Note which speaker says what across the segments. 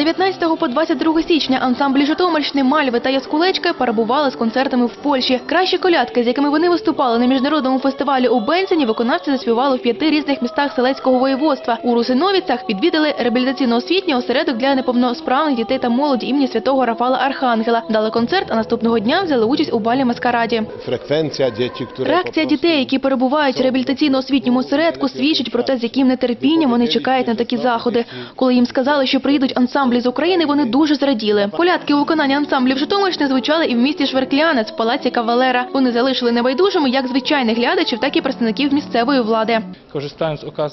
Speaker 1: 19 по 22 січня ансамблі Житомирщини Мальви та Яскулечка перебували з концертами в Польщі. Кращі колядки, з якими вони виступали на міжнародному фестивалі у Бенсені, виконавці заспівали в п'яти різних містах Селецького воєводства. У Русиновіцях відвідали реабілітаційно-освітній осередок для неповносправних дітей та молоді імені святого Рафала Архангела. Дали концерт, а наступного дня взяли участь у балі маскараді.
Speaker 2: frekwencja dzieci,
Speaker 1: Реакція дітей, які перебувають в реабілітаційно-освітньому осередку, свідчить про те, з яким нетерпінням вони чекають на такі заходи. Коли їм сказали, що приїдуть ансамблі з України, вони дуже зраділи. Колядки у виконанні ансамблів Житомирщини звучали і в місті Шверклянець в палаці Кавалера. Вони залишили небайдужими як звичайних глядачів, так і представників місцевої влади.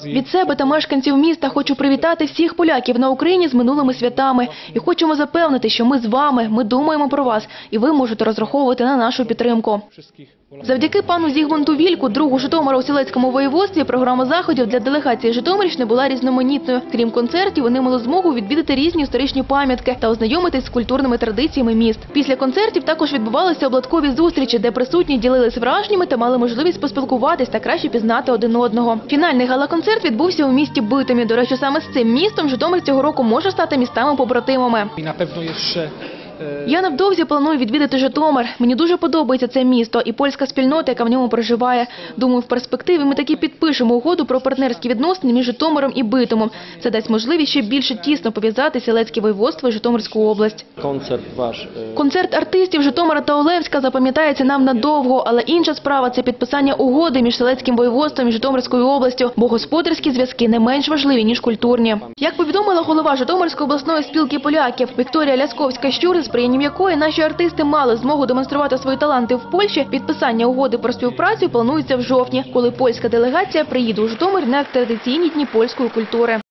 Speaker 1: Від себе та мешканців міста хочу привітати всіх поляків на Україні з минулими святами і хочемо запевнити, що ми з вами, ми думаємо про вас, і ви можете розраховувати на нашу підтримку. Завдяки пану Зігмунту Вільку, другу Житомира у Сілецькому воєводстві, програма заходів для делегації Житомирщини була різноманітною. Крім концертів, вони мали змогу відвідати різні історичні пам'ятки та ознайомитись з культурними традиціями міст. Після концертів також відбувалися обладкові зустрічі, де присутні ділились враженнями та мали можливість поспілкуватись та краще пізнати один одного. Фінальний гала-концерт відбувся у місті Битомі. До речі, саме з цим містом Житомир цього року може стати містами-побратимами.
Speaker 3: Pewno jeszcze e,
Speaker 1: Я невдовзі планую відвідати Житомир. Мені дуже подобається це місто і польська спільнота, яка в ньому проживає. Думаю, в перспективі ми таки підпишемо угоду про партнерські відносини між Житомиром і Битомом. Це дасть можливість ще більше тісно пов'язати Сілецьке воєводство і Житомирську область.
Speaker 4: koncert wasz e,
Speaker 1: Концерт артистів Житомира та Олевська запам'ятається нам надовго, але інша справа це підписання угоди між Селецьким воєводством і Житомирською областю, бо господарські зв'язки не менш важливі ніж культурні. Як повідомила голова Житомирської обласної спілки поляків Вікторія Лясковська щур, з якої наші артисти мали змогу демонструвати свої таланти в Польщі, підписання угоди про співпрацю планується в жовтні, коли польська делегація приїде у Житомир на традиційні дні польської культури.